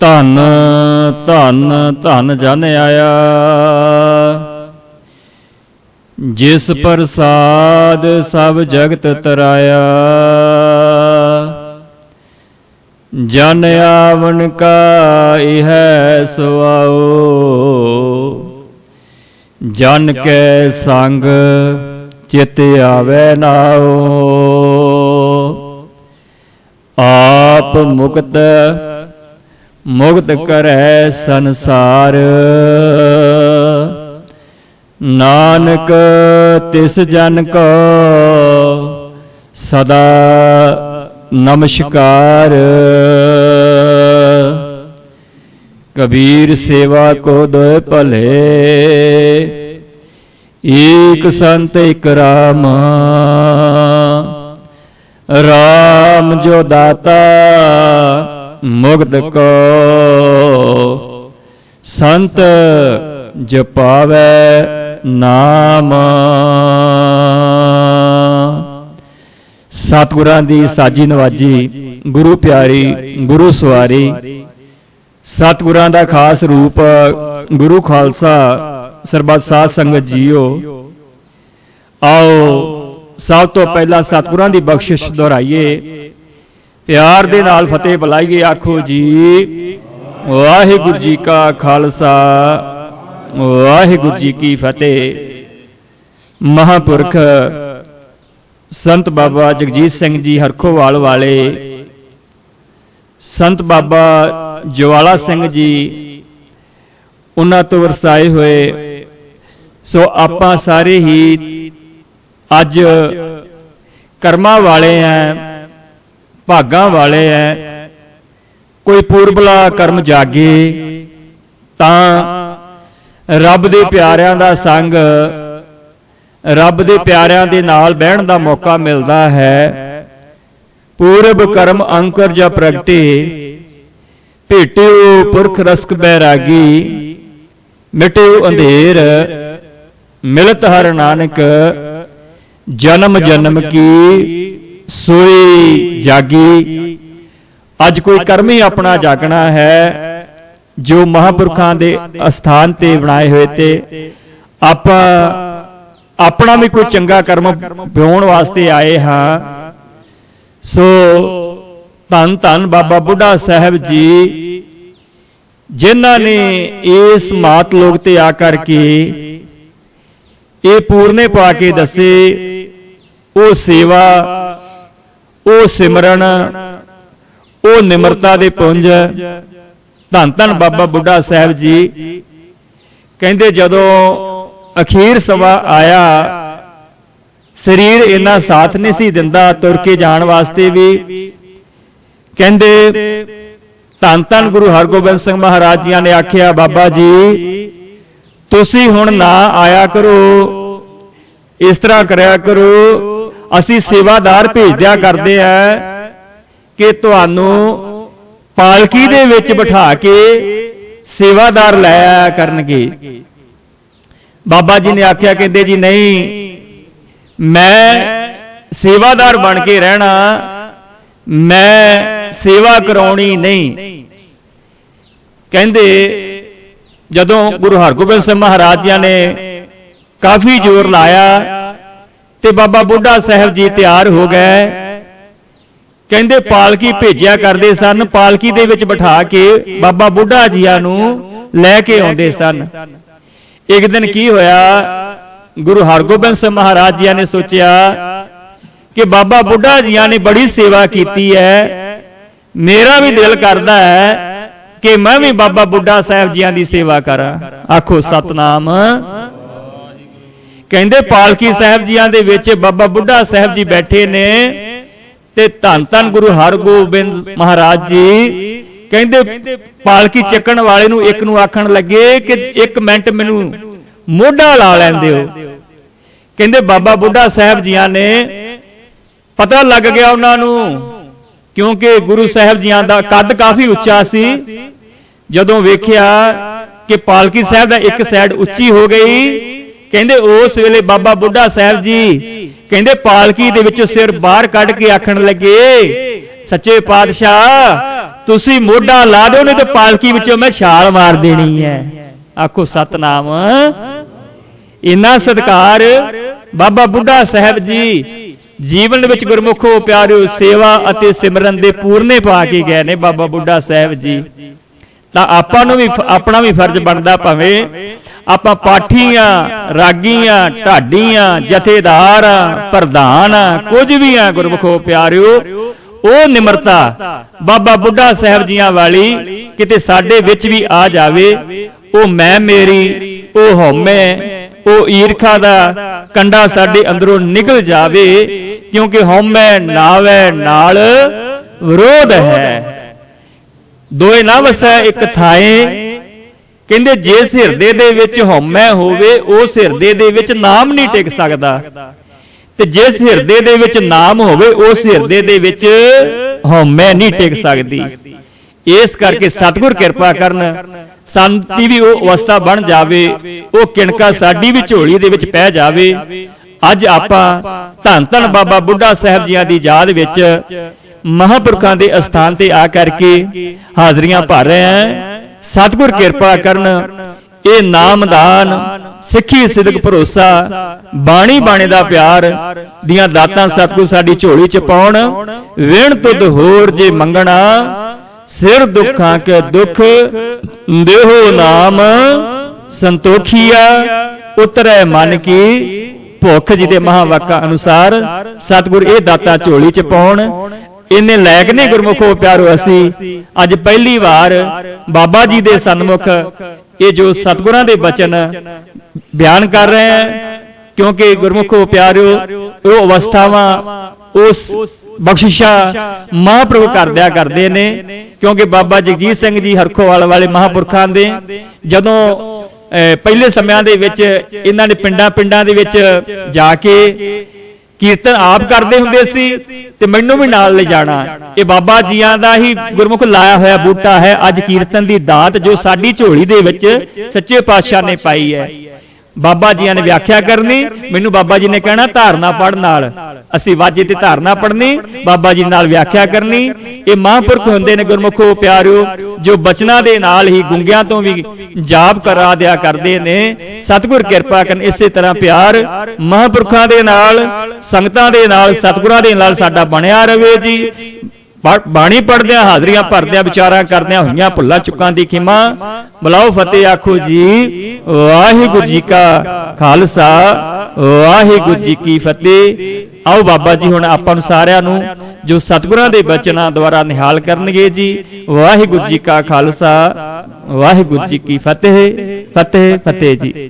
ਧਨ ਧਨ ਧਨ ਜਨ ਆਇਆ। ਜਿਸ ਪ੍ਰਸਾਦ ਸਭ ਜਗਤ ਤਰਾਇਆ। ਜਨ ਆਵਨ ਕਾ ਇਹ ਸੁਆਓ। ਜਨ ਕੈ ਸੰਗ ਚਿਤ ਆਵੇ ਨਾਓ। ਆਪ ਮੁਕਤ ਮੁਕਤ ਕਰੈ ਸੰਸਾਰ। ਨਾਨਕ ਤਿਸ ਜਨ ਕੋ ਸਦਾ ਨਮਸਕਾਰ। ਕਬੀਰ ਸੇਵਾ ਕੋ ਦੋਇ ਭਲੇ। ਏਕ ਸੰਤ ਇਕ ਰਾਮ। ਰਾਮ ਜੋ ਦਾਤਾ ਮੁਕਤ ਕੋ। ਸੰਤ ਜਪਾਵੇ ਨਾਮ। ਸਤਿਗੁਰਾਂ ਦੀ ਸਾਜੀ ਨਵਾਜੀ ਗੁਰੂ ਪਿਆਰੀ ਗੁਰੂ ਸਵਾਰੀ। ਸਤਿਗੁਰਾਂ ਦਾ ਖਾਸ ਰੂਪ ਗੁਰੂ ਖਾਲਸਾ ਸਰਬੱਤ ਸਾਧ ਸੰਗਤ ਜੀਓ। ਆਓ ਸਭ ਤੋਂ ਪਹਿਲਾਂ ਸਤਿਗੁਰਾਂ ਦੀ ਬਖਸ਼ਿਸ਼ ਦੁਹਰਾਈਏ। ਪਿਆਰ ਦੇ ਨਾਲ ਫਤਿਹ ਬੁਲਾਈਏ, ਆਖੋ ਜੀ। ਵਾਹਿਗੁਰੂ ਜੀ ਕਾ ਖਾਲਸਾ, ਵਾਹਿਗੁਰੂ ਜੀ ਕੀ ਫਤਿਹ। ਮਹਾਪੁਰਖ ਸੰਤ ਬਾਬਾ ਜਗਜੀਤ ਸਿੰਘ ਜੀ ਹਰਖੋਵਾਲ ਵਾਲੇ, ਸੰਤ ਬਾਬਾ ਜਵਾਲਾ ਸਿੰਘ ਜੀ, ਉਹਨਾਂ ਤੋਂ ਵਰਸਾਏ ਹੋਏ। ਸੋ ਆਪਾਂ ਸਾਰੇ ਹੀ ਅੱਜ ਕਰਮਾਂ ਵਾਲੇ ਆ। ਭਾਗਾਂ ਵਾਲੇ ਆ ਕੋਈ ਪੂਰਬਲਾ ਕਰਮ ਜਾਗੇ, ਤਾਂ ਰੱਬ ਦੇ ਪਿਆਰਿਆਂ ਦਾ ਸੰਗ, ਰੱਬ ਦੇ ਪਿਆਰਿਆਂ ਦੇ ਨਾਲ ਬਹਿਣ ਦਾ ਮੌਕਾ ਮਿਲਦਾ ਹੈ। ਪੂਰਬ ਕਰਮ ਅੰਕਰ ਜਾਂ ਪ੍ਰਗਟੇ, ਭੇਟਿਓ ਪੁਰਖ ਰਸਕ ਬੈਰਾਗੀ, ਮਿਟਿਓ ਅੰਧੇਰ, ਮਿਲਤ ਹਰ ਨਾਨਕ, ਜਨਮ ਜਨਮ ਕੀ ਸੋਈ ਜਾਗੀ। ਅੱਜ ਕੋਈ ਕਰਮ ਹੀ ਆਪਣਾ ਜਾਗਣਾ ਹੈ ਜੋ ਮਹਾਪੁਰਖਾਂ ਦੇ ਅਸਥਾਨ ਤੇ ਬਣਾਏ ਹੋਏ ਤੇ ਆਪਾਂ ਆਪਣਾ ਵੀ ਕੋਈ ਚੰਗਾ ਕਰਮ ਵਿਉਣ ਵਾਸਤੇ ਆਏ ਹਾਂ। ਸੋ ਧੰਨ ਧੰਨ ਬਾਬਾ ਬੁੱਢਾ ਸਾਹਿਬ ਜੀ ਜਿਨ੍ਹਾਂ ਨੇ ਇਸ ਮਾਤ ਲੋਕ ਤੇ ਆ ਕਰਕੇ ਇਹ ਪੂਰਨੇ ਪਾ ਕੇ ਦੱਸੇ। ਉਹ ਸੇਵਾ ਉਹ ਸਿਮਰਨ, ਉਹ ਨਿਮਰਤਾ ਦੇ ਪੁੰਜ। ਧੰਨ ਧੰਨ ਬਾਬਾ ਬੁੱਢਾ ਸਾਹਿਬ ਜੀ। ਕਹਿੰਦੇ ਜਦੋਂ ਅਖੀਰ ਸਵਾ ਆਇਆ, ਸਰੀਰ ਇੰਨਾ ਸਾਥ ਨਹੀਂ ਸੀ ਦਿੰਦਾ ਤੁਰ ਕੇ ਜਾਣ ਵਾਸਤੇ ਵੀ। ਕਹਿੰਦੇ, ਧੰਨ ਧੰਨ ਗੁਰੂ ਹਰਗੋਬਿੰਦ ਸਿੰਘ ਮਹਾਰਾਜ ਜੀਆਂ ਨੇ ਆਖਿਆ, ਬਾਬਾ ਜੀ, ਤੁਸੀਂ ਹੁਣ ਨਾ ਆਇਆ ਕਰੋ, ਇਸ ਤਰ੍ਹਾਂ ਕਰਿਆ ਕਰੋ। ਅਸੀਂ ਸੇਵਾਦਾਰ ਭੇਜਦਿਆ ਕਰਦੇ ਆ ਕਿ ਤੁਹਾਨੂੰ ਪਾਲਕੀ ਦੇ ਵਿੱਚ ਬਿਠਾ ਕੇ ਸੇਵਾਦਾਰ ਲੈ ਆਇਆ ਕਰਨਗੇ। ਬਾਬਾ ਜੀ ਨੇ ਆਖਿਆ ਕਹਿੰਦੇ ਜੀ ਨਹੀਂ ਮੈਂ ਸੇਵਾਦਾਰ ਬਣ ਕੇ ਰਹਿਣਾ। ਮੈਂ ਸੇਵਾ ਕਰਾਉਣੀ ਨਹੀਂ। ਕਹਿੰਦੇ ਜਦੋਂ ਗੁਰੂ ਹਰਗੋਬਿੰਦ ਸਿੰਘ ਮਹਾਰਾਜ ਜੀ ਨੇ ਕਾਫੀ ਜ਼ੋਰ ਲਾਇਆ ਤੇ ਬਾਬਾ ਬੁੱਢਾ ਸਾਹਿਬ ਜੀ ਤਿਆਰ ਹੋ ਗਏ। ਕਹਿੰਦੇ ਪਾਲਕੀ ਭੇਜਿਆ ਕਰਦੇ ਸਨ, ਪਾਲਕੀ ਦੇ ਵਿੱਚ ਬਿਠਾ ਕੇ ਬਾਬਾ ਬੁੱਢਾ ਜੀਆਂ ਨੂੰ ਲੈ ਕੇ ਆਉਂਦੇ ਸਨ। ਇੱਕ ਦਿਨ ਕੀ ਹੋਇਆ, ਗੁਰੂ ਹਰਗੋਬਿੰਦ ਸਿੰਘ ਮਹਾਰਾਜ ਜੀ ਨੇ ਸੋਚਿਆ ਕਿ ਬਾਬਾ ਬੁੱਢਾ ਜੀਆਂ ਨੇ ਬੜੀ ਸੇਵਾ ਕੀਤੀ ਹੈ। ਮੇਰਾ ਵੀ ਦਿਲ ਕਰਦਾ ਹੈ ਕਿ ਮੈਂ ਵੀ ਬਾਬਾ ਬੁੱਢਾ ਸਾਹਿਬ ਜੀਆਂ ਦੀ ਸੇਵਾ ਕਰਾਂ। ਆਖੋ, ਸਤਨਾਮ। ਕਹਿੰਦੇ ਪਾਲਕੀ ਸਾਹਿਬ ਜੀਆਂ ਦੇ ਵਿੱਚ ਬਾਬਾ ਬੁੱਢਾ ਸਾਹਿਬ ਜੀ ਬੈਠੇ ਨੇ ਤੇ ਧੰਨ ਧੰਨ ਗੁਰੂ ਹਰਗੋਬਿੰਦ ਮਹਾਰਾਜ ਜੀ ਕਹਿੰਦੇ ਪਾਲਕੀ ਚੱਕਣ ਵਾਲੇ ਨੂੰ ਇੱਕ ਨੂੰ ਆਖਣ ਲੱਗੇ ਕਿ ਇੱਕ ਮਿੰਟ ਮੈਨੂੰ ਮੋਢਾ ਲਾ ਲੈਂਦੇ ਹੋ ਕਹਿੰਦੇ ਬਾਬਾ ਬੁੱਢਾ ਸਾਹਿਬ ਜੀਆਂ ਨੇ ਪਤਾ ਲੱਗ ਗਿਆ ਉਹਨਾਂ ਨੂੰ ਕਿਉਂਕਿ ਗੁਰੂ ਸਾਹਿਬ ਜੀਆਂ ਦਾ ਕੱਦ ਕਾਫੀ ਉੱਚਾ ਸੀ। ਜਦੋਂ ਵੇਖਿਆ ਕਿ ਪਾਲਕੀ ਸਾਹਿਬ ਦਾ ਇੱਕ ਸਾਈਡ ਉੱਚੀ ਹੋ ਗਈ ਕਹਿੰਦੇ ਉਸ ਵੇਲੇ ਬਾਬਾ ਬੁੱਢਾ ਸਾਹਿਬ ਜੀ, ਕਹਿੰਦੇ ਪਾਲਕੀ ਦੇ ਵਿੱਚੋਂ ਸਿਰ ਬਾਹਰ ਕੱਢ ਕੇ ਆਖਣ ਲੱਗੇ, ਸੱਚੇ ਪਾਤਸ਼ਾਹ, ਤੁਸੀਂ ਮੋਢਾ ਲਾ ਦਿਓ, ਨਹੀਂ ਤੇ ਪਾਲਕੀ ਵਿੱਚੋਂ ਮੈਂ ਛਾਲ ਮਾਰ ਦੇਣੀ ਹੈ। ਆਖੋ, ਸਤਨਾਮ। ਇੰਨਾ ਸਤਕਾਰ ਬਾਬਾ ਬੁੱਢਾ ਸਾਹਿਬ ਜੀ ਜੀਵਨ ਵਿੱਚ ਗੁਰਮੁਖੋ ਪਿਆਰਿਓ, ਸੇਵਾ ਅਤੇ ਸਿਮਰਨ ਦੇ ਪੂਰਨੇ ਪਾ ਕੇ ਗਏ ਨੇ ਬਾਬਾ ਬੁੱਢਾ ਸਾਹਿਬ ਜੀ। ਤਾਂ ਆਪਾਂ ਨੂੰ ਵੀ, ਆਪਣਾ ਵੀ ਫਰਜ਼ ਬਣਦਾ ਭਾਵੇਂ ਆਪਾਂ ਪਾਠੀਆਂ ਰਾਗੀਆਂ ਢਾਡੀਆਂ ਜਥੇਦਾਰ ਪ੍ਰਧਾਨ ਆ, ਕੁਝ ਵੀ ਆ ਗੁਰਮੁਖੋ ਪਿਆਰਿਓ ਉਹ ਨਿਮਰਤਾ ਬਾਬਾ ਬੁੱਢਾ ਸਾਹਿਬ ਜੀਆਂ ਵਾਲੀ ਕਿਤੇ ਸਾਡੇ ਵਿੱਚ ਵੀ ਆ ਜਾਵੇ ਉਹ ਮੈਂ ਮੇਰੀ ਉਹ ਹਉਮੈ ਉਹ ਈਰਖਾ ਦਾ ਕੰਡਾ ਸਾਡੇ ਅੰਦਰੋਂ ਨਿਕਲ ਜਾਵੇ ਕਿਉਂਕਿ ਹਉਮੈ ਨਾਵੇ ਨਾਲ ਵਿਰੋਧ ਹੈ। ਦੋਏ ਨਾ ਵਸੈ ਇੱਕ ਥਾਏ ਕਹਿੰਦੇ ਜਿਸ ਹਿਰਦੇ ਦੇ ਵਿੱਚ ਹਉਮੈ ਹੋਵੇ ਉਸ ਹਿਰਦੇ ਦੇ ਵਿੱਚ ਨਾਮ ਨਹੀਂ ਟਿਕ ਸਕਦਾ। ਤੇ ਜਿਸ ਹਿਰਦੇ ਦੇ ਵਿੱਚ ਨਾਮ ਹੋਵੇ ਉਸ ਹਿਰਦੇ ਦੇ ਵਿੱਚ ਹਉਮੈ ਨਹੀਂ ਟਿਕ ਸਕਦੀ। ਇਸ ਕਰਕੇ ਸਤਿਗੁਰ ਕਿਰਪਾ ਕਰਨ, ਸੰਤੀ ਵੀ ਉਹ ਅਵਸਥਾ ਬਣ ਜਾਵੇ, ਉਹ ਕਿਣਕਾ ਸਾਡੀ ਵੀ ਝੋਲੀ ਦੇ ਵਿੱਚ ਪੈ ਜਾਵੇ। ਅੱਜ ਆਪਾਂ ਧੰਨ ਧੰਨ ਬਾਬਾ ਬੁੱਢਾ ਸਾਹਿਬ ਜੀਆਂ ਦੀ ਯਾਦ ਵਿੱਚ ਮਹਾਂਪੁਰਖਾਂ ਦੇ ਅਸਥਾਨ ਤੇ ਆ ਕਰਕੇ ਹਾਜ਼ਰੀਆਂ ਭਰ ਰਹੇ ਹਾਂ। ਸਤਿਗੁਰ ਕਿਰਪਾ ਕਰਨ ਇਹ ਨਾਮਦਾਨ ਸਿੱਖੀ ਸਿਦਕ ਭਰੋਸਾ ਬਾਣੀ ਬਾਣੇ ਦਾ ਪਿਆਰ ਦੀਆਂ ਦਾਤਾਂ ਸਤਿਗੁਰ ਸਾਡੀ ਝੋਲੀ ਚ ਪਾਉਣ ਵਿਣ ਤੁਧ ਹੋਰ ਜੇ ਮੰਗਣਾ ਸਿਰ ਦੁੱਖਾਂ ਕੇ ਦੁੱਖ ਦੇਹੋ ਨਾਮ ਸੰਤੋਖੀਆ ਉਤਰੈ ਮਨ ਕੀ ਭੁੱਖ ਜੀ ਦੇ ਮਹਾਵਾਕਾ ਅਨੁਸਾਰ ਸਤਿਗੁਰ ਇਹ ਦਾਤਾ ਝੋਲੀ ਚ ਪਾਉਣ ਇੰਨੇ ਲਾਇਕ ਨੇ ਗੁਰਮੁਖੋ ਪਿਆਰੋ ਅਸੀਂ। ਅੱਜ ਪਹਿਲੀ ਵਾਰ ਬਾਬਾ ਜੀ ਦੇ ਸਨਮੁਖ ਇਹ ਜੋ ਸਤਿਗੁਰਾਂ ਦੇ ਬਚਨ ਬਿਆਨ ਕਰ ਰਹੇ ਹਾਂ ਕਿਉਂਕਿ ਗੁਰਮੁਖੋ ਪਿਆਰਿਓ ਉਹ ਅਵਸਥਾਵਾਂ ਉਸ ਬਖਸ਼ਿਸ਼ਾ ਮਹਾਂਪ੍ਰਭੂ ਕਰਦਿਆ ਕਰਦੇ ਨੇ ਕਿਉਂਕਿ ਬਾਬਾ ਜਗਜੀਤ ਸਿੰਘ ਜੀ ਹਰਖੋਵਾਲ ਵਾਲੇ ਮਹਾਂਪੁਰਖਾਂ ਦੇ ਜਦੋਂ ਅਹ, ਪਹਿਲੇ ਸਮਿਆਂ ਦੇ ਵਿੱਚ ਇਹਨਾਂ ਨੇ ਪਿੰਡਾਂ ਪਿੰਡਾਂ ਦੇ ਵਿੱਚ ਜਾ ਕੇ ਕੀਰਤਨ ਆਪ ਕਰਦੇ ਹੁੰਦੇ ਸੀ ਤੇ ਮੈਨੂੰ ਵੀ ਨਾਲ ਲੈ ਜਾਣਾ। ਇਹ ਬਾਬਾ ਜੀਆਂ ਦਾ ਹੀ ਗੁਰਮੁਖ ਲਾਇਆ ਹੋਇਆ ਬੂਟਾ ਹੈ, ਅੱਜ ਕੀਰਤਨ ਦੀ ਦਾਤ ਜੋ ਸਾਡੀ ਝੋਲੀ ਦੇ ਵਿੱਚ ਸੱਚੇ ਪਾਤਸ਼ਾਹ ਨੇ ਪਾਈ ਹੈ। ਬਾਬਾ ਜੀਆਂ ਨੇ ਵਿਆਖਿਆ ਕਰਨੀ, ਮੈਨੂੰ ਬਾਬਾ ਜੀ ਨੇ ਕਹਿਣਾ, ਧਾਰਨਾ ਪੜ੍ਹ ਨਾਲ। ਅਸੀਂ ਵਾਜੇ ਤੇ ਧਾਰਨਾ ਪੜ੍ਹਨੀ, ਬਾਬਾ ਜੀ ਨਾਲ ਵਿਆਖਿਆ ਕਰਨੀ। ਇਹ ਮਹਾਂਪੁਰਖ ਹੁੰਦੇ ਨੇ ਗੁਰਮੁਖੋ, ਪਿਆਰਿਓ, ਜੋ ਬਚਨਾਂ ਦੇ ਨਾਲ ਹੀ ਗੁੰਗਿਆਂ ਤੋਂ ਵੀ ਜਾਪ ਕਰਾ ਦਿਆ ਕਰਦੇ ਨੇ। ਸਤਿਗੁਰ ਕਿਰਪਾ ਕਰਨ ਇਸੇ ਤਰ੍ਹਾਂ ਪਿਆਰ ਮਹਾਂਪੁਰਖਾਂ ਦੇ ਨਾਲ ਸੰਗਤਾਂ ਦੇ ਨਾਲ ਸਤਿਗੁਰਾਂ ਦੇ ਨਾਲ ਸਾਡਾ ਬਣਿਆ ਰਵੇ ਜੀ। ਬਾਣੀ ਪੜਦਿਆਂ ਹਾਜ਼ਰੀਆਂ ਭਰਦਿਆਂ ਵਿਚਾਰਾਂ ਕਰਦਿਆਂ ਹੋਈਆਂ ਭੁੱਲਾਂ ਚੁੱਕਾਂ ਦੀ ਖਿਮਾ। ਬਲਾਓ ਫਤਿਹ ਆਖੋ ਜੀ। ਵਾਹਿਗੁਰੂ ਜੀ ਕਾ ਖਾਲਸਾ। ਵਾਹਿਗੁਰੂ ਜੀ ਕੀ ਫਤਿਹ। ਆਓ ਬਾਬਾ ਜੀ ਹੁਣ ਆਪਾਂ ਨੂੰ ਸਾਰਿਆਂ ਨੂੰ ਜੋ ਸਤਿਗੁਰਾਂ ਦੇ ਬਚਨਾਂ ਦੁਆਰਾ ਨਿਹਾਲ ਕਰਨਗੇ ਜੀ। ਵਾਹਿਗੁਰੂ ਜੀ ਕਾ ਖਾਲਸਾ। ਵਾਹਿਗੁਰੂ ਜੀ ਕੀ ਫਤਿਹ। ਫਤਿਹ ਫਤਿਹ ਜੀ।